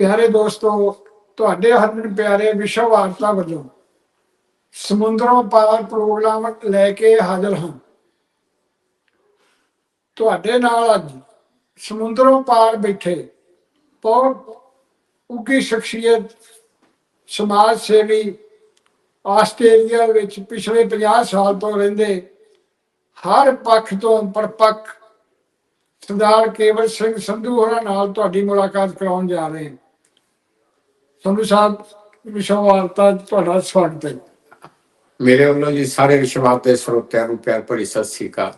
ਪਿਆਰੇ ਦੋਸਤੋ, ਤੁਹਾਡੇ ਹਰਮਨ ਪਿਆਰੇ ਵਿਸ਼ਵ ਵਾਰਤਾ ਵੱਲੋਂ ਸਮੁੰਦਰੋਂ ਪਾਰ ਪ੍ਰੋਗਰਾਮ ਲੈ ਕੇ ਹਾਜ਼ਰ ਹਾਂ। ਤੁਹਾਡੇ ਨਾਲ ਅੱਜ ਸਮੁੰਦਰੋਂ ਪਾਰ ਬੈਠੇ ਬਹੁਤ ਉੱਗੀ ਸ਼ਖਸੀਅਤ ਸਮਾਜ ਸੇਵੀ ਆਸਟ੍ਰੇਲੀਆ ਵਿੱਚ ਪਿਛਲੇ 50 ਸਾਲ ਤੋਂ ਰਹਿੰਦੇ ਹਰ ਪੱਖ ਤੋਂ ਪਰਪੱਖ ਸਰਦਾਰ ਕੇਵਲ ਸਿੰਘ ਸੰਧੂ ਹੋਰਾਂ ਨਾਲ ਤੁਹਾਡੀ ਮੁਲਾਕਾਤ ਕਰਾਉਣ ਜਾ ਰਹੇ ਹਾਂ। ਸੰਧੂ ਸਾਹਿਬ ਵਿਸ਼ਵ ਵਾਰਤਾ 'ਚ ਤੁਹਾਡਾ ਸਵਾਗਤ ਹੈ। ਮੇਰੇ ਵੱਲੋਂ ਜੀ ਸਾਰੇ ਵਿਸ਼ਵਾਸ ਦੇ ਸਰੋਤਿਆਂ ਨੂੰ ਪਿਆਰ ਭਰੀ ਸਤਿ ਸ੍ਰੀ ਅਕਾਲ।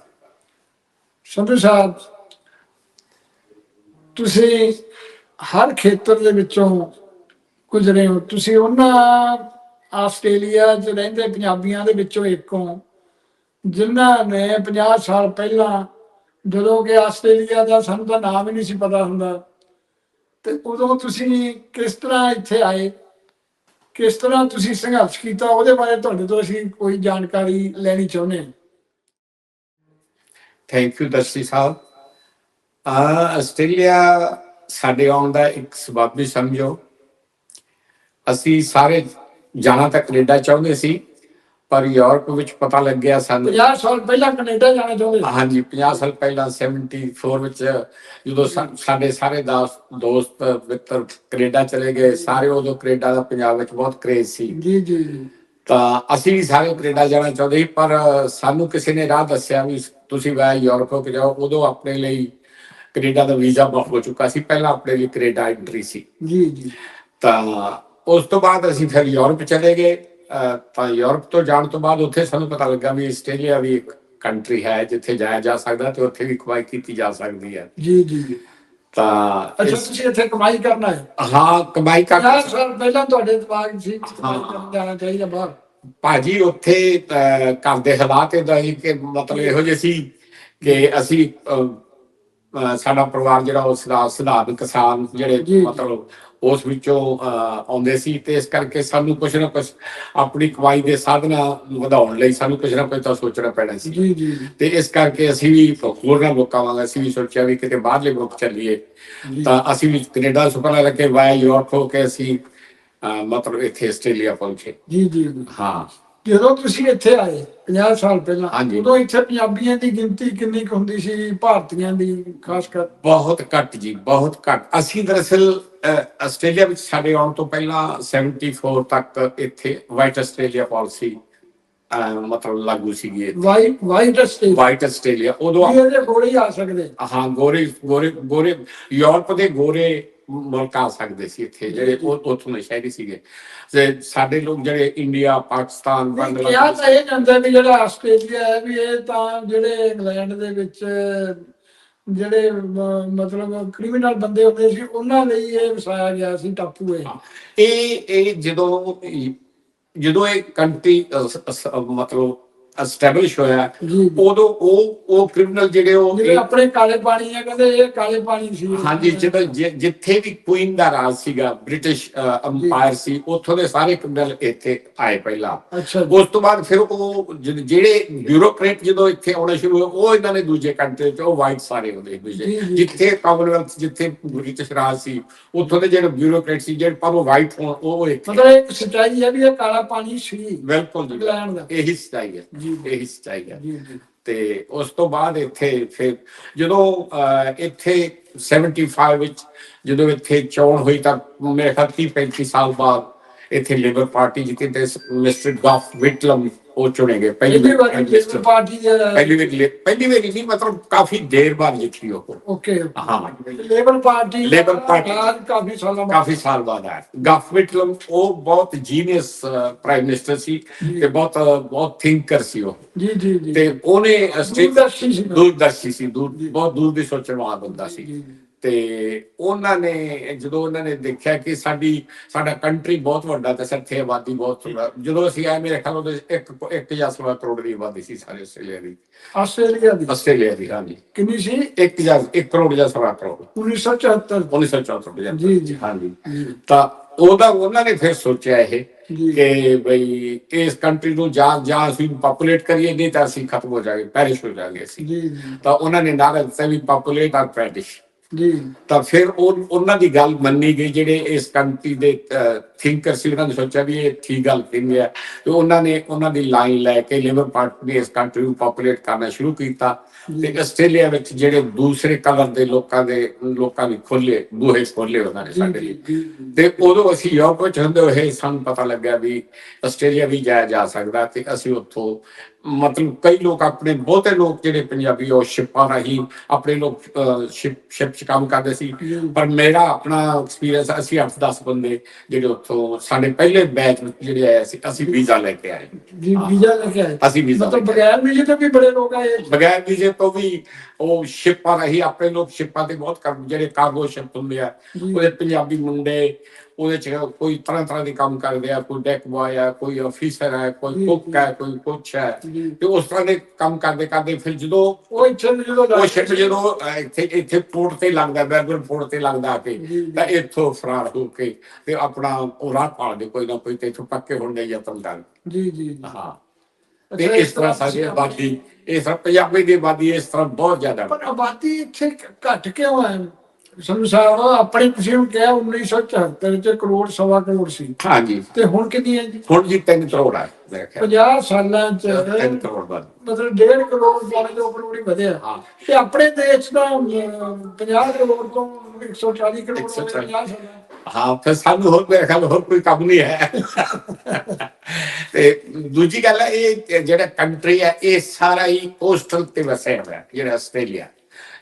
ਸੰਧੂ ਸਾਹਿਬ ਤੁਸੀਂ ਹਰ ਖੇਤਰ ਦੇ ਵਿੱਚੋਂ ਗੁਜ਼ਰੇ ਹੋ। ਤੁਸੀਂ ਉਹਨਾਂ ਆਸਟ੍ਰੇਲੀਆ 'ਚ ਰਹਿੰਦੇ ਪੰਜਾਬੀਆਂ ਦੇ ਵਿੱਚੋਂ ਇੱਕ ਹੋ ਜਿਨ੍ਹਾਂ ਨੇ 50 ਸਾਲ ਪਹਿਲਾਂ ਜਦੋਂ ਕਿ ਆਸਟ੍ਰੇਲੀਆ ਦਾ ਸਾਨੂੰ ਤਾਂ ਨਾਮ ਹੀ ਨਹੀਂ ਸੀ ਪਤਾ ਹੁੰਦਾ ਤੇ ਉਦੋਂ ਤੁਸੀਂ ਕਿਸ ਤਰ੍ਹਾਂ ਇੱਥੇ ਆਏ? ਕਿਸ ਤਰ੍ਹਾਂ ਤੁਸੀਂ ਸੰਘਰਸ਼ ਕੀਤਾ? ਉਹਦੇ ਬਾਰੇ ਤੁਹਾਡੇ ਤੋਂ ਅਸੀਂ ਕੋਈ ਜਾਣਕਾਰੀ ਲੈਣੀ ਚਾਹੁੰਦੇ ਹਾਂ। ਥੈਂਕ ਯੂ ਦਰਸ਼ੀ ਸਾਹਿਬ। ਆ ਆਸਟ੍ਰੇਲੀਆ ਸਾਡੇ ਆਉਣ ਦਾ ਇੱਕ ਸਬਬ ਵੀ ਸਮਝੋ। ਅਸੀਂ ਸਾਰੇ ਜਾਣਾ ਤਾਂ ਕੈਨੇਡਾ ਚਾਹੁੰਦੇ ਸੀ। ਪਰ ਯੂਰਪ ਵਿੱਚ ਪਤਾ ਲੱਗਿਆ ਸਾਨੂੰ 50 ਸਾਲ ਪਹਿਲਾਂ ਕੈਨੇਡਾ ਜਾਣਾ ਚਾਹੁੰਦੇ ਸੀ। ਹਾਂਜੀ 50 ਸਾਲ ਪਹਿਲਾਂ 74 ਵਿੱਚ ਜਦੋਂ ਸਾਡੇ ਸਾਰੇ ਦਾਸ ਦੋਸਤ ਮਿੱਤਰ ਕੈਨੇਡਾ ਚਲੇ ਗਏ ਸਾਰੇ ਉਦੋਂ ਕੈਨੇਡਾ ਦਾ ਪੰਜਾਬ ਵਿੱਚ ਬਹੁਤ ਕਰੇਜ਼ ਸੀ। ਜੀ ਜੀ। ਤਾਂ ਅਸੀਂ ਵੀ ਸਾਰੇ ਕੈਨੇਡਾ ਜਾਣਾ ਚਾਹੁੰਦੇ ਸੀ ਪਰ ਸਾਨੂੰ ਕਿਸੇ ਨੇ ਰਾਹ ਦੱਸਿਆ ਵੀ ਤੁਸੀਂ ਵਾ ਯੂਰਪ ਹੋ ਕੇ ਜਾਓ ਉਦੋਂ ਆਪਣੇ ਲਈ ਕੈਨੇਡਾ ਦਾ ਵੀਜ਼ਾ ਬੁੱਕ ਹੋ ਚੁੱਕਾ ਸੀ ਪਹਿਲਾਂ ਆਪਣੇ ਲਈ ਕੈਨੇਡਾ ਐਂਟਰੀ ਸੀ। ਜੀ ਜੀ। ਤਾਂ ਉਸ ਤੋਂ ਬਾਅਦ ਅਸੀਂ ਫਿਰ ਯੂਰਪ ਚਲੇ ਗਏ। ਤਾਂ ਯੂਰਪ ਤੋਂ ਜਾਣ ਤੋਂ ਬਾਅਦ ਉੱਥੇ ਸਾਨੂੰ ਪਤਾ ਲੱਗਾ ਵੀ ਆਸਟ੍ਰੇਲੀਆ ਵੀ ਇੱਕ ਕੰਟਰੀ ਹੈ ਜਿੱਥੇ ਜਾਇਆ ਜਾ ਸਕਦਾ ਤੇ ਉੱਥੇ ਵੀ ਕਮਾਈ ਕੀਤੀ ਜਾ ਸਕਦੀ ਹੈ ਜੀ ਜੀ ਜੀ। ਤਾਂ ਅੱਛਾ ਤੁਸੀਂ ਇੱਥੇ ਕਮਾਈ ਕਰਨਾ ਹੈ ਹਾਂ ਕਮਾਈ ਕਰ 50 ਸਾਲ ਪਹਿਲਾਂ ਤੁਹਾਡੇ ਦਿਮਾਗ ਸੀ ਕਮਾਈ ਕਰਨ ਜਾਣਾ ਚਾਹੀਦਾ ਬਾਹਰ ਭਾਜੀ ਉੱਥੇ ਘਰ ਦੇ ਹਾਲਾਤ ਇਦਾਂ ਹੀ ਕਿ ਮਤਲਬ ਇਹੋ ਜਿਹੇ ਸੀ ਕਿ ਅਸੀਂ ਸਾਡਾ ਪਰਿਵਾਰ ਜਿਹੜਾ ਉਹ ਸਦਾ ਸਧਾਰਨ ਕਿਸਾਨ। ਜਿਹੜੇ ਮਤਲਬ ਉਸ ਵਿੱਚੋਂ ਆਉਂਦੇ ਸੀ ਤੇ ਇਸ ਕਰਕੇ ਸਾਨੂੰ ਕੁਝ ਨਾ ਕੁਝ ਆਪਣੀ ਕਮਾਈ ਦੇ ਸਾਧਨਾਂ ਵਧਾਉਣ ਲਈ ਸਾਨੂੰ ਕੁਝ ਨਾ ਕੁਝ ਤਾਂ ਸੋਚਣਾ ਪੈਣਾ ਸੀ। ਜੀ ਜੀ। ਤੇ ਇਸ ਕਰਕੇ ਅਸੀਂ ਵੀ ਹੋਰਨਾਂ ਲੋਕਾਂ ਵਾਂਗ ਅਸੀਂ ਵੀ ਸੋਚਿਆ ਵੀ ਕਿਤੇ ਬਾਹਰਲੇ ਮੁਲਕ ਚੱਲੀਏ। ਤਾਂ ਅਸੀਂ ਵੀ ਕੈਨੇਡਾ ਸੁਪਨਾ ਲੈ ਕੇ ਵਾਇਆ ਯੂਰਪ ਹੋ ਕੇ ਅਸੀਂ ਮਤਲਬ ਇੱਥੇ ਆਸਟ੍ਰੇਲੀਆ ਪਹੁੰਚੇ। ਜੀ ਜੀ। ਹਾਂ। ਜਦੋਂ ਤੁਸੀਂ ਇੱਥੇ ਆਏ 50 ਸਾਲ ਪਹਿਲਾਂ ਹਾਂਜੀ। ਉਦੋਂ ਇੱਥੇ ਪੰਜਾਬੀਆਂ ਦੀ ਗਿਣਤੀ ਕਿੰਨੀ ਕੁ ਹੁੰਦੀ ਸੀ ਭਾਰਤੀਆਂ ਦੀ ਖਾਸ ਕਰ? ਬਹੁਤ ਘੱਟ ਜੀ ਬਹੁਤ ਘੱਟ। ਅਸੀਂ ਦਰਅਸਲ ਅਹ, ਆਸਟ੍ਰੇਲੀਆ ਵਿੱਚ ਸਾਡੇ ਆਉਣ ਤੋਂ ਪਹਿਲਾਂ 74 ਤੱਕ ਇੱਥੇ ਵਾਈਟ ਆਸਟ੍ਰੇਲੀਆ ਪਾਲਿਸੀ ਮਤਲਬ ਲਾਗੂ ਸੀਗੀ ਇੱਥੇ। White white state white Australia. ਉਦੋਂ ਇਹ ਜੇ ਗੋਲੇ ਹੀ ਆ ਸਕਦੇ? ਹਾਂ ਗੋਰੇ ਗੋਰੇ ਗੋਰੇ ਯੂਰਪ ਦੇ ਗੋਰੇ ਮੁਲਕ ਆ ਸਕਦੇ ਸੀ ਇੱਥੇ ਜਿਹੜੇ ਉਹ ਉੱਥੋਂ ਦੇ ਸ਼ਹਿਰੀ ਸੀਗੇ। ਤੇ ਸਾਡੇ ਲੋਕ ਜਿਹੜੇ ਇੰਡੀਆ ਪਾਕਿਸਤਾਨ ਕਿਹਾ ਬੰਗਲਾਦੇਸ਼ ਤਾਂ ਇਹ ਜਾਂਦਾ ਵੀ ਜਿਹੜਾ ਆਸਟ੍ਰੇਲੀਆ ਹੈ ਵੀ ਇਹ ਤਾਂ ਜਿਹੜੇ ਇੰਗਲੈਂਡ ਦੇ ਵਿੱਚ ਜਿਹੜੇ ਮਤਲਬ ਕ੍ਰਿਮੀਨਲ ਬੰਦੇ ਹੁੰਦੇ ਸੀ ਉਹਨਾਂ ਲਈ ਇਹ ਵਸਾਇਆ ਗਿਆ ਸੀ ਟਾਪੂ ਇਹ। ਇਹ ਇਹ ਜਦੋਂ ਜਦੋਂ ਇਹ ਕੰਟਰੀ ਮਤਲਬ ਐਸਟੈਬਲਿਸ਼ ਹੋਇਆ। ਉਦੋਂ ਉਹ ਉਹ ਕ੍ਰਿਮੀਨਲ ਜਿਹੜੇ ਉਹ ਜਿਹੜੇ ਆਪਣੇ ਕਾਲੇ ਪਾਣੀ ਆ ਕਹਿੰਦੇ ਇਹ ਕਾਲੇ ਪਾਣੀ ਸੀ। ਹਾਂਜੀ ਜਦੋਂ ਜਿੱਥੇ ਵੀ ਕੁਈਨ ਦਾ ਰਾਜ ਸੀਗਾ ਬ੍ਰਿਟਿਸ਼ ਅੰਪਾਇਰ ਸੀ ਉੱਥੋਂ ਦੇ ਸਾਰੇ ਕ੍ਰਿਮੀਨਲ ਇੱਥੇ ਆਏ ਪਹਿਲਾਂ। ਉਸ ਤੋਂ ਬਾਅਦ ਫਿਰ ਉਹ ਜਿਹੜੇ ਬਿਊਰੋਕਰੇਟ ਜਦੋਂ ਇੱਥੇ ਆਉਣੇ ਸ਼ੁਰੂ ਹੋਏ ਉਹ ਇਹਨਾਂ ਨੇ ਦੂਜੇ ਕੰਟਰੀ ਚ ਉਹ ਵਾਈਟ ਸਾਰੇ ਹੁੰਦੇ ਦੂਜੇ। ਜਿੱਥੇ ਕਾਮਨਵੈਲਥ ਜਿੱਥੇ ਬ੍ਰਿਟਿਸ਼ ਰਾਜ ਸੀ ਉੱਥੋਂ ਦੇ ਜਿਹੜੇ ਬਿਊਰੋਕਰੇਟ ਸੀ ਜਿਹੜੇ ਪਰ ਉਹ ਵਾਈਟ ਹੋਣ ਉਹ ਇੱਥੇ ਮਤਲਬ ਇੱਕ ਸੱਚਾਈ ਹੈ ਵੀ ਇਹ ਕਾਲਾ ਪਾਣੀ ਸੀ। ਬਿਲਕੁਲ ਜੀ। ਇਹੀ ਸਚਾਈ ਹੈ। ਸਚਾਈ ਹੈ ਜੀ ਜੀ। ਤੇ ਉਸ ਤੋਂ ਬਾਅਦ ਇੱਥੇ ਫਿਰ ਜਦੋਂ ਇੱਥੇ 75 ਵਿੱਚ ਜਦੋਂ ਇੱਥੇ ਚੋਣ ਹੋਈ ਤਾਂ ਮੇਰੇ ਖਿਆਲ 30 35 ਸਾਲ ਬਾਅਦ ਇੱਥੇ ਲੇਬਰ ਪਾਰਟੀ ਜਿੱਤੇ ਤੇ ਮਿਸਟਰ ਗਫ ਵਿਟਲਮ ਉਹ ਚੁਣੇ ਗਏ ਪਹਿਲੀ ਵਾਰੀ ਵਾਰ ਪਾਰਟੀ ਦੇ ਪਹਿਲੀ ਵਾਰ ਪਹਿਲੀ ਵਾਰੀ ਨਹੀਂ ਮਤਲਬ ਕਾਫੀ ਦੇਰ ਬਾਅਦ ਜਿੱਤੀ ਉਹ। ਓਕੇ। ਹਾਂ। Labour party labour party. ਰਾਜ ਕਾਫੀ ਸਾਲਾਂ ਬਾਅਦ। ਕਾਫੀ ਸਾਲ ਬਾਅਦ ਆਇਆ। ਗਫ ਵਿਟਲਮ ਉਹ ਬਹੁਤ ਜੀਨੀਅਸ ਪ੍ਰਾਈਮ ਮਿਨਿਸਟਰ ਸੀ ਤੇ ਬਹੁਤ ਬਹੁਤ ਥਿੰਕਰ ਸੀ ਉਹ। ਜੀ ਜੀ ਜੀ। ਤੇ ਉਹਨੇ ਸਟੇਟ ਦੂਰਦਰਸ਼ੀ ਸੀ। ਦੂਰਦਰਸ਼ੀ ਸੀ। ਦੂਰ ਬਹੁਤ ਦੂਰ ਦੀ ਸੋਚਣ ਵਾਲਾ ਬੰਦਾ ਸੀ। ਜੀ। ਤੇ ਉਹਨਾਂ ਨੇ ਜਦੋਂ ਉਹਨਾਂ ਨੇ ਦੇਖਿਆ ਕਿ ਸਾਡੀ ਸਾਡਾ ਕੰਟਰੀ ਬਹੁਤ ਵੱਡਾ ਤੇ ਇੱਥੇ ਆਬਾਦੀ ਬਹੁਤ ਜਦੋਂ ਅਸੀਂ ਆਏ ਮੇਰੇ ਖਿਆਲ ਉਹਦੇ ਇੱਕ ਇੱਕ ਜਾਂ ਸਵਾ ਕਰੋੜ ਦੀ ਆਬਾਦੀ ਸੀ ਸਾਰੇ ਆਸਟ੍ਰੇਲੀਆ ਦੀ। ਆਸਟ੍ਰੇਲੀਆ ਦੀ? ਆਸਟ੍ਰੇਲੀਆ ਦੀ ਹਾਂਜੀ। ਕਿੰਨੀ ਸੀ? ਇੱਕ ਜਾਂ ਇੱਕ ਕਰੋੜ ਜਾਂ ਸਵਾ ਕਰੋੜ। 1974 1974 ਜਾਂ ਜੀ। ਹਾਂਜੀ। ਤਾਂ ਉਹਦਾ ਉਹਨਾਂ ਨੇ ਫਿਰ ਸੋਚਿਆ ਇਹ। ਕਿ ਬਈ ਇਸ ਕੰਟਰੀ ਨੂੰ ਜਾਂ ਜਾਂ ਅਸੀਂ ਪਾਪੂਲੇਟ ਕਰੀਏ ਨਹੀਂ ਤਾਂ ਅਸੀਂ ਖਤਮ ਹੋ ਜਾਗੇ ਪੈਰਿਸ਼ ਹੋ ਜਾਗੇ ਅਸੀਂ। ਤਾਂ ਉਹਨਾਂ ਨੇ ਨਾਰਾ ਦਿੱਤਾ ਵੀ ਪਾਪੂਲੇਟ ਆਰ ਪੈਰਿਸ਼ ਜੀ। ਤਾਂ ਫਿਰ ਉਹ ਉਹਨਾਂ ਦੀ ਗੱਲ ਮੰਨੀ ਗਈ ਜਿਹੜੇ ਇਸ ਕੰਟਰੀ ਦੇ ਥਿੰਕਰ ਸੀ ਉਹਨਾਂ ਨੇ ਸੋਚਿਆ ਵੀ ਇਹ ਠੀਕ ਗੱਲ ਕਹਿੰਦੇ ਆ। ਤੇ ਉਹਨਾਂ ਨੇ ਉਹਨਾਂ ਦੀ ਲਾਈਨ ਲੈ ਕੇ ਲੇਬਰ ਪਾਰਟੀ ਨੇ ਇਸ ਕੰਟਰੀ ਨੂੰ ਪੋਪੂਲੇਟ ਕਰਨਾ ਸ਼ੁਰੂ ਕੀਤਾ। ਤੇ ਆਸਟ੍ਰੇਲੀਆ ਵਿੱਚ ਜਿਹੜੇ ਦੂਸਰੇ ਕਲਰ ਦੇ ਲੋਕਾਂ ਦੇ ਲੋਕਾਂ ਨੇ ਖੋਲੇ ਬੂਹੇ ਖੋਲੇ ਉਹਨਾਂ ਨੇ ਸਾਡੇ ਲਈ। ਤੇ ਉਦੋਂ ਅਸੀਂ ਯੂਰਪ ਵਿੱਚ ਹੁੰਦੇ ਹੋਏ ਸਾਨੂੰ ਪਤਾ ਲੱਗਿਆ ਵੀ ਆਸਟ੍ਰੇਲੀਆ ਵੀ ਜਾਇਆ ਜਾ ਸਕਦਾ ਤੇ ਅਸੀਂ ਉੱਥੋਂ ਮਤਲਬ ਕਈ ਲੋਕ ਆਪਣੇ ਬਹੁਤੇ ਲੋਕ ਜਿਹੜੇ ਪੰਜਾਬੀ ਉਹ ਸ਼ਿਪਾਂ ਰਾਹੀਂ ਆਪਣੇ ਲੋਕ ਸ਼ਿਪ ਸ਼ਿਪ 'ਚ ਕੰਮ ਕਰਦੇ ਸੀ। ਪਰ ਮੇਰਾ ਆਪਣਾ ਐਕਸਪੀਰੀਅੰਸ ਅਸੀਂ 8-10 ਬੰਦੇ ਜਿਹੜੇ ਉੱਥੋਂ ਸਾਡੇ ਪਹਿਲੇ ਬੈਚ ਜਿਹੜੇ ਆਏ ਸੀ ਅਸੀਂ ਵੀਜ਼ਾ ਲੈ ਕੇ ਆਏ। ਜੀ ਵੀਜ਼ਾ ਲੈ ਕੇ ਆਏ। ਅਸੀਂ ਵੀਜ਼ਾ ਮਤਲਬ ਬਗੈਰ ਵੀਜ਼ੇ ਤੋਂ ਵੀ ਬੜੇ ਲੋਕ ਆਏ। ਬਗੈਰ ਵੀਜ਼ੇ ਤੋਂ ਵੀ ਉਹ ਸ਼ਿਪਾਂ ਰਾਹੀਂ ਆਪਣੇ ਲੋਕ ਸ਼ਿਪਾਂ ਤੇ ਬਹੁਤ ਕੰਮ ਜਿਹੜੇ ਕਾਰਗੋ ਸ਼ਿਪ ਹੁੰਦੇ ਆ। ਉਹਦੇ ਪੰਜਾਬੀ ਮੁੰਡੇ ਉਹਦੇ ਚ ਕੋਈ ਤਰ੍ਹਾਂ ਤਰ੍ਹਾਂ ਦੇ ਕੰਮ ਕਰਦੇ ਆ ਕੋਈ ਡੈਕ ਬॉय ਆ ਕੋਈ ਆਫੀਸਰ ਹੈ ਕੋਈ ਕੁੱਕ। ਹੈ ਕੋਈ ਕੁਛ ਜੀ ਤੇ ਉਸ ਤਰ੍ਹਾਂ ਦੇ ਕੰਮ ਕਰਦੇ ਕਰਦੇ ਫਿਰ ਜਦੋਂ ਉਹ ਇੱਥੇ ਜਦੋਂ ਉਹ ਸ਼ਿਪ ਜਦੋਂ ਇੱਥੇ ਇੱਥੇ ਪੋਰਟ ਤੇ ਲੱਗਦਾ ਬੈਰਬਨ ਪੋਰਟ ਤੇ ਲੱਗਦਾ ਆ ਕੇ। ਤਾਂ ਇੱਥੋਂ ਫਰਾਰ ਹੋ ਕੇ ਤੇ ਆਪਣਾ ਉਹ ਰਾਹ ਪਾਲਦੇ ਕੋਈ ਨਾ ਕੋਈ ਤੇ ਇੱਥੋਂ ਪੱਕੇ ਹੋਣ ਦੇ ਯਤਨ ਕਰਨ ਜੀ ਜੀ ਜੀ। ਹਾਂ ਤੇ ਅੱਛਾ, ਇਸ ਤਰ੍ਹਾਂ ਸਾਡੀ ਆਬਾਦੀ ਇਸ ਤਰ੍ਹਾਂ ਪੰਜਾਬੀ ਦੀ ਆਬਾਦੀ ਇਸ ਤਰ੍ਹਾਂ ਬਹੁਤ ਜ਼ਿਆਦਾ। ਪਰ ਆਬਾਦੀ ਇੱਥੇ ਘੱਟ ਕਿਉਂ ਹੈ ਸੰਧੂ ਸਾਹਿਬ ਆਪਣੇ ਤੁਸੀਂ ਨੂੰ ਕਿਹਾ 1974 ਚ ਕਰੋੜ ਸਵਾ ਕਰੋੜ ਸੀ। ਹਾਂਜੀ। ਤੇ ਹੁਣ ਕਿੰਨੀ ਹੈ ਜੀ? ਹੁਣ ਜੀ 3 ਕਰੋੜ ਹੈ ਮੇਰੇ ਖਿਆਲ 50 ਸਾਲਾਂ ਚ 3 ਕਰੋੜ ਬਾਅਦ ਮਤਲਬ 1.5 ਕਰੋੜ ਪੌਣੇ ਦੋ ਕਰੋੜ ਹੀ ਵਧਿਆ। ਹਾਂ। ਤੇ ਆਪਣੇ ਦੇਸ਼ ਦਾ ਅਮ, 50 ਕਰੋੜ ਤੋਂ 140 ਕਰੋੜ ਹੋ ਗਿਆ 140 50 ਸਾਲਾਂ ਹਾਂ, ਫਿਰ ਸਾਨੂੰ ਹੋਰ ਮੇਰੇ ਖਿਆਲ ਹੋਰ ਕੋਈ ਕੰਮ ਨਹੀਂ ਹੈ। ਤੇ ਦੂਜੀ ਗੱਲ ਹੈ, ਇਹ ਜਿਹੜਾ ਕੰਟਰੀ ਹੈ, ਇਹ ਸਾਰਾ ਹੀ ਕੋਸਟਲ ਤੇ ਵਸਿਆ ਹੋਇਆ, ਜਿਹੜਾ ਆਸਟ੍ਰੇਲੀਆ।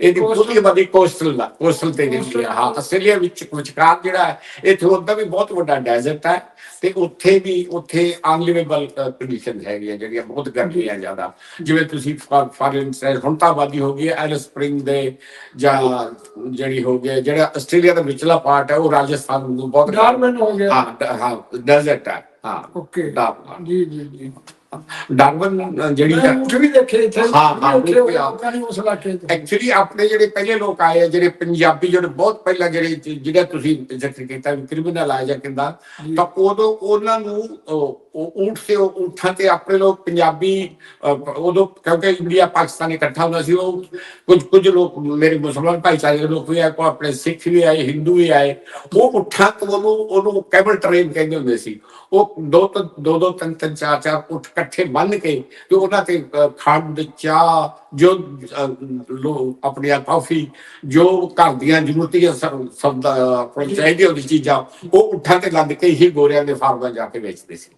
ਇਹਦੀ ਪੂਰੀ ਆਬਾਦੀ ਕੋਸਟਲ ਦਾ ਕੋਸਟਲ ਤੇ ਜਿਹੜੀ ਹੈ ਹਾਂ ਆਸਟ੍ਰੇਲੀਆ ਵਿੱਚ ਵਿਚਕਾਰ ਜਿਹੜਾ ਹੈ ਇੱਥੇ ਉਹਦਾ ਵੀ ਬਹੁਤ ਵੱਡਾ ਡੈਜ਼ਰਟ ਹੈ ਤੇ ਉੱਥੇ ਵੀ ਉੱਥੇ ਅਨਲਿਵੇਬਲ ਕੰਡੀਸ਼ਨ ਹੈਗੀਆਂ ਜਿਹੜੀਆਂ ਬਹੁਤ ਗਰਮੀਆਂ ਜ਼ਿਆਦਾ। ਜਿਵੇਂ ਤੁਸੀਂ ਫਾਰ ਇੰਸਟੈਂਸ ਹੁਣ ਤਾਂ ਆਬਾਦੀ ਹੋ ਗਈ ਹੈ ਐਲਿਸ ਸਪ੍ਰਿੰਗ ਦੇ ਜਾਂ ਜਿਹੜੀ ਹੋ ਗਿਆ ਜਿਹੜਾ ਆਸਟ੍ਰੇਲੀਆ ਦਾ ਵਿਚਲਾ ਪਾਰਟ ਹੈ ਉਹ ਰਾਜਸਥਾਨ ਨੂੰ ਬਹੁਤ ਡਾਰਮਨ ਹੋ ਗਿਆ। ਹਾਂ ਹਾਂ ਡੈਜ਼ਰਟ ਹੈ। ਹਾਂ ਓਕੇ। ਜੀ ਜੀ ਜੀ। ਡਾਰਵਨ ਜਿਹੜੀ ਮੈਂ ਊਠ ਵੀ ਦੇਖੇ ਇੱਥੇ ਹਾਂ, ਹਾਂ, ਉੱਥੇ ਊਠ ਵੀ ਆ। ਲੋਕਾਂ ਨੇ ਉਸ ਇਲਾਕੇ ਚ ਐਕਚੁਅਲੀ ਆਪਣੇ ਜਿਹੜੇ ਪਹਿਲੇ ਲੋਕ ਆਏ ਆ ਜਿਹੜੇ ਪੰਜਾਬੀ ਜਿਹੜੇ ਬਹੁਤ ਪਹਿਲਾਂ ਜਿਹੜੇ ਜਿਹੜਾ ਤੁਸੀਂ ਜ਼ਿਕਰ ਕੀਤਾ ਵੀ ਕ੍ਰਿਮੀਨਲ ਆਏ ਜਾਂ ਕਿੰਦਾ। ਤਾਂ ਉਦੋਂ ਉਹਨਾਂ ਨੂੰ ਊਠ ਤੇ ਊਠਾਂ ਤੇ ਆਪਣੇ ਲੋਕ ਪੰਜਾਬੀ ਉਦੋਂ ਕਿਉਂਕਿ ਇੰਡੀਆ ਪਾਕਿਸਤਾਨ ਇਕੱਠਾ ਹੁੰਦਾ ਸੀ ਉਹ ਕੁਝ ਕੁਝ ਲੋਕ ਮੇਰੇ ਮੁਸਲਮਾਨ ਭਾਈਚਾਰੇ ਦੇ ਲੋਕ ਵੀ ਆਏ ਕੋਈ ਆਪਣੇ ਸਿੱਖ ਵੀ ਆਏ ਹਿੰਦੂ ਵੀ ਆਏ ਉਹ ਊਠਾਂ ਤੋਂ ਉਹਨੂੰ ਉਹਨੂੰ ਕੈਬਲ ਟ੍ਰੇਨ ਕਹਿੰਦੇ ਹੁੰਦੇ ਸੀ ਉਹ ਦੋ ਦੋ ਦੋ ਤਿੰਨ ਤਿੰਨ ਚਾਰ ਚਾਰ ਊਠ ਇਕੱਠੇ ਬੰਨ ਕੇ ਤੇ ਉਹਨਾਂ ਤੇ ਖੰਡ, ਚਾਹ, ਜੋ ਲੋ, ਆਪਣੀ ਕਾਫੀ, ਜੋ ਘਰ ਦੀਆਂ ਜ਼ਰੂਰਤੀਆਂ ਸਭ ਸਭ ਦਾ ਚਾਹੀਦੀ ਹੁੰਦੀ ਚੀਜ਼ਾਂ, ਉਹ ਊਠਾਂ ਤੇ ਲੱਦ ਕੇ ਹੀ ਗੋਰਿਆਂ ਦੇ ਫਾਰਮਾਂ ਜਾ ਕੇ ਵੇਚਦੇ ਸੀ।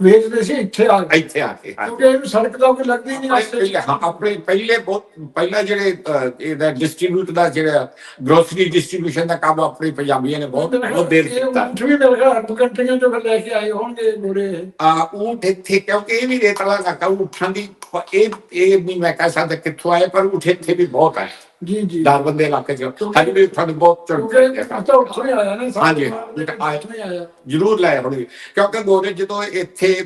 ਵੇਚਦੇ ਸੀ ਇੱਥੇ ਆ ਕੇ ਇੱਥੇ ਆ ਕੇ ਹਾਂ ਕਿਉਂਕਿ ਇਹਨੂੰ ਸੜਕ ਦਾ ਕੋਈ ਲੱਗਦੀ ਨਹੀਂ ਪਹਿਲੇ ਹਾਂ, ਆਪਣੇ ਪਹਿਲੇ ਬਹੁਤ ਪਹਿਲਾਂ ਜਿਹੜੇ ਅਹ, ਇਹਦਾ ਡਿਸਟ੍ਰੀਬਿਊਟ ਦਾ ਜਿਹੜਾ ਗਰੋਸਰੀ ਡਿਸਟ੍ਰੀਬਿਊਸ਼ਨ ਦਾ ਕੰਮ ਆਪਣੇ ਪੰਜਾਬੀਆਂ ਨੇ ਬਹੁਤ ਬਹੁਤ ਦੇਰ ਇਹ ਕੀਤਾ। ਊਠ ਵੀ ਮੇਰੇ ਖਿਆਲ ਅਰਬ ਕੰਟਰੀਆਂ ਚੋਂ ਫਿਰ ਲੈ ਕੇ ਆਏ ਹੋਣਗੇ ਗੋਰੇ ਆ ਊਠ ਇੱਥੇ ਕਿਉਂਕਿ ਇਹ ਵੀ ਰੇਤਲਾ ਇਲਾਕਾ ਊਠਾਂ ਦੀ ਇਹ ਇਹ ਨਹੀਂ ਮੈਂ ਕਹਿ ਸਕਦਾ ਕਿੱਥੋਂ ਆਏ ਪਰ ਊਠ ਇੱਥੇ ਵੀ ਬਹੁਤ ਹੈ ਜੀ ਜੀ। ਡਾਰਬਨ ਦੇ ਇਲਾਕੇ ਚ। ਸਾਡੇ ਵੀ ਤੁਹਾਨੂੰ ਬਹੁਤ ਚੜ੍ਹ ਤਾਂ ਉੱਥੋਂ ਹੀ ਆਇਆ ਨਾ ਹਾਂਜੀ, ਜ਼ਰੂਰ ਲੈ ਹੋਣੀ ਕਿਉਂਕਿ ਗੋਰੇ ਜਦੋਂ ਇੱਥੇ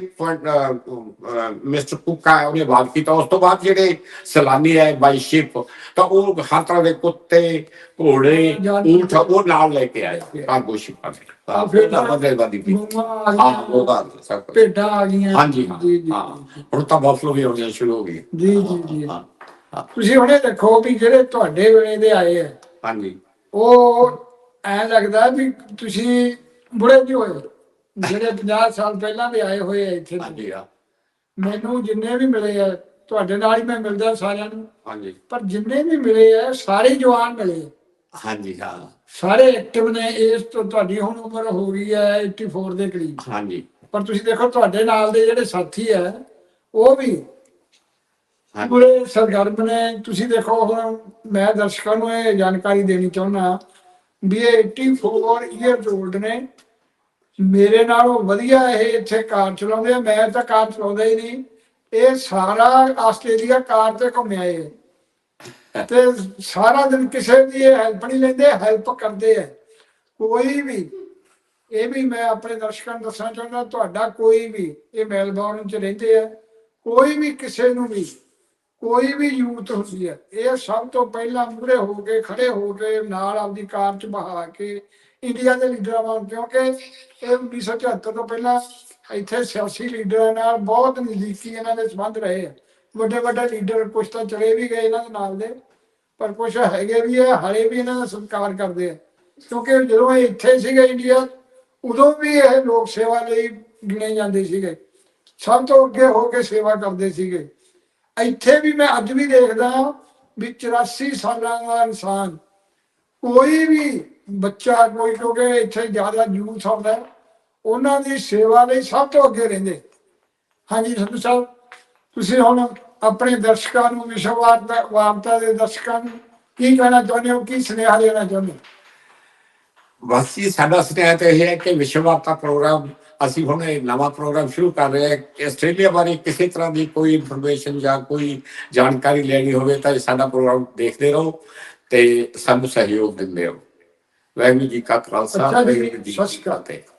ਮਿਸਟਰ ਕੁੱਕਾ ਉਹਨੇ ਬਾਤ ਕੀਤਾ ਉਸ ਤੋਂ ਬਾਅਦ ਜਿਹੜੇ ਸਲਾਨੀ ਆਏ ਬਾਈ ਸ਼ਿਪ ਤਾਂ ਉਹ ਹਰ ਤਰ੍ਹਾਂ ਦੇ ਕੁੱਤੇ ਘੋੜੇ ਊਠ ਉਹ ਨਾਲ ਲੈ ਕੇ ਆਏ ਕਾਰਗੋ ਸ਼ਿਪਾਂ ਤੇ। ਆ ਤਾਂ ਫਿਰ ਤਾਂ ਬੰਦੇ ਬਾਦੀ ਵੀ ਹਾਂ ਗਈਆਂ, ਉਹਦਾ ਸਭ ਕੁਛ। ਭੇਡਾਂ ਆ ਗਈਆਂ। ਹਾਂਜੀ ਹਾਂ ਜੀ ਜੀ। ਹਾਂ। ਹੁਣ ਤਾਂ ਬਫਲੋ ਵੀ ਆਉਣੀਆਂ ਸ਼ੁਰੂ ਹੋ ਗਈ। ਜੀ ਜੀ ਜੀ। ਹਾਂ ਹਾਂ, ਤੁਸੀਂ ਹੁਣੇ ਦੇਖੋ ਵੀ ਜਿਹੜੇ ਤੁਹਾਡੇ ਵੇਲੇ ਦੇ ਆਏ ਆ ਹਾਂਜੀ। ਉਹ ਐ ਲੱਗਦਾ ਵੀ ਤੁਸੀਂ ਬੁੜੇ ਜਿਹੇ ਹੋਏ ਜਿਹੜੇ 50 ਸਾਲ ਪਹਿਲਾਂ ਦੇ ਆਏ ਹੋਏ ਆ ਇੱਥੇ ਹਾਂਜੀ ਹਾਂ। ਮੈਨੂੰ ਜਿੰਨੇ ਵੀ ਮਿਲੇ ਆ ਤੁਹਾਡੇ ਨਾਲ ਹੀ ਮੈਂ ਮਿਲਦਾ ਸਾਰਿਆਂ ਨੂੰ। ਹਾਂਜੀ। ਪਰ ਜਿੰਨੇ ਵੀ ਮਿਲੇ ਆ ਸਾਰੇ ਜਵਾਨ ਮਿਲੇ ਆ। ਹਾਂਜੀ ਹਾਂ। ਸਾਰੇ ਐਕਟਿਵ ਨੇ ਇਸ ਤੋਂ ਤੁਹਾਡੀ ਹੁਣ ਉਮਰ ਹੋ ਗਈ ਹੈ 84 ਦੇ ਕਰੀਬ। ਹਾਂਜੀ। ਪਰ ਤੁਸੀਂ ਦੇਖੋ ਤੁਹਾਡੇ ਨਾਲ ਦੇ ਜਿਹੜੇ ਸਾਥੀ ਹੈ ਉਹ ਵੀ ਪੂਰੇ ਸਰਗਰਮ ਨੇ। ਤੁਸੀਂ ਦੇਖੋ ਹੁਣ ਮੈਂ ਦਰਸ਼ਕਾਂ ਨੂੰ ਇਹ ਜਾਣਕਾਰੀ ਦੇਣੀ ਚਾਹੁੰਦਾ ਵੀ ਇਹ 84 ਇਅਰਸ 올ਡ ਨੇ। ਮੇਰੇ ਨਾਲੋਂ ਵਧੀਆ ਇਹ ਇੱਥੇ ਕਾਰ ਚਲਾਉਂਦੇ ਆ ਮੈਂ ਤਾਂ ਕਾਰ ਚਲਾਉਂਦਾ ਹੀ ਨਹੀਂ। ਇਹ ਸਾਰਾ ਆਸਟ੍ਰੇਲੀਆ ਕਾਰ ਤੇ ਘੁੰਮਿਆ ਇਹ। ਤੇ ਸਾਰਾ ਦਿਨ ਕਿਸੇ ਦੀ ਹੈਲਪ ਨਹੀਂ ਲੈਂਦੇ ਹੈਲਪ ਕਰਦੇ ਆ। ਕੋਈ ਵੀ, ਇਹ ਵੀ ਮੈਂ ਆਪਣੇ ਦਰਸ਼ਕਾਂ ਨੂੰ ਦੱਸਣਾ ਚਾਹੁੰਦਾ, ਤੁਹਾਡਾ ਕੋਈ ਵੀ ਇਹ ਮੈਲਬੌਰਨ ਚ ਰਹਿੰਦੇ ਆ, ਕੋਈ ਵੀ ਕਿਸੇ ਨੂੰ ਵੀ, ਕੋਈ ਵੀ ਯੂਥ ਹੁੰਦੀ ਹੈ ਇਹ ਸਭ ਤੋਂ ਪਹਿਲਾਂ ਮੂਹਰੇ ਹੋ ਕੇ ਖੜੇ ਹੋ ਕੇ, ਨਾਲ ਆਪਦੀ ਕਾਰ ਚ ਬਹਾ ਕੇ ਇੰਡੀਆ ਦੇ ਲੀਡਰਾਂ ਵਾਂਗ, ਕਿਉਂਕਿ ਇਹ 1974 ਤੋਂ ਪਹਿਲਾਂ ਇੱਥੇ ਸਿਆਸੀ ਲੀਡਰਾਂ ਨਾਲ ਬਹੁਤ ਨਜ਼ਦੀਕੀ ਇਹਨਾਂ ਦੇ ਸੰਬੰਧ ਰਹੇ ਆ। ਵੱਡੇ ਵੱਡੇ ਲੀਡਰ ਕੁਛ ਤਾਂ ਚਲੇ ਵੀ ਗਏ ਇਹਨਾਂ ਦੇ ਨਾਲ ਦੇ, ਪਰ ਕੁਝ ਹੈਗੇ ਵੀ ਆ, ਹਲੇ ਵੀ ਇਹਨਾਂ ਦਾ ਸਤਿਕਾਰ ਕਰਦੇ ਆ। ਕਿਉਂਕਿ ਜਦੋਂ ਇਹ ਇੱਥੇ ਸੀਗੇ ਇੰਡੀਆ, ਉਦੋਂ ਵੀ ਇਹ ਲੋਕ ਸੇਵਾ ਲਈ ਗਿਣੇ ਜਾਂਦੇ ਸੀਗੇ। ਸਭ ਤੋਂ ਅੱਗੇ ਹੋ ਕੇ ਸੇਵਾ ਕਰਦੇ ਸੀਗੇ। ਇੱਥੇ ਵੀ ਮੈਂ ਅੱਜ ਵੀ ਦੇਖਦਾ ਵੀ 84 ਸਾਲਾਂ ਦਾ ਇਨਸਾਨ, ਕੋਈ ਵੀ ਬੱਚਾ, ਕੋਈ ਕਿਉਂਕਿ ਇੱਥੇ ਜ਼ਿਆਦਾ ਯੂਥ ਆਉਂਦਾ ਉਹਨਾਂ ਦੀ ਸੇਵਾ ਲਈ ਸਭ ਤੋਂ ਅੱਗੇ ਰਹਿੰਦੇ। ਹਾਂਜੀ, ਸੰਧੂ ਸਾਹਿਬ? ਤੁਸੀਂ ਹੁਣ ਆਪਣੇ ਦਰਸ਼ਕਾਂ ਨੂੰ ਵਿਸ਼ਵ ਵਾਰਤਾ ਵਾਰਤਾ ਦੇ ਦਰਸ਼ਕਾਂ ਨੂੰ ਕੀ ਕਹਿਣਾ ਚਾਹੁੰਦੇ ਹੋ? ਕੀ ਸੁਨੇਹਾ ਦੇਣਾ ਚਾਹੁੰਦੇ ਹੋ? ਬਸ ਜੀ ਸਾਡਾ ਸੁਨੇਹਾ ਤਾਂ ਇਹ ਹੈ ਕਿ ਵਿਸ਼ਵ ਵਾਰਤਾ ਪ੍ਰੋਗਰਾਮ ਅਸੀਂ ਹੁਣ ਇਹ ਨਵਾਂ ਪ੍ਰੋਗਰਾਮ ਸ਼ੁਰੂ ਕਰ ਰਹੇ ਹਾਂ। ਆਸਟ੍ਰੇਲੀਆ ਬਾਰੇ ਕਿਸੇ ਤਰ੍ਹਾਂ ਦੀ ਕੋਈ ਇਨਫੋਰਮੇਸ਼ਨ ਜਾਂ ਕੋਈ ਜਾਣਕਾਰੀ ਲੈਣੀ ਹੋਵੇ ਤਾਂ ਸਾਡਾ ਪ੍ਰੋਗਰਾਮ ਦੇਖਦੇ ਰਹੋ ਤੇ ਸਾਨੂੰ ਸਹਿਯੋਗ ਦਿੰਦੇ ਰਹੋ। ਵਾਹਿਗੁਰੂ ਜੀ ਕਾ ਖਾਲਸਾ ਵਾਹਿਗੁਰੂ ਜੀ ਸਤਿ ਸ਼੍ਰੀ ਕੀ ਅਕਾਲ। ਫਤਿਹ।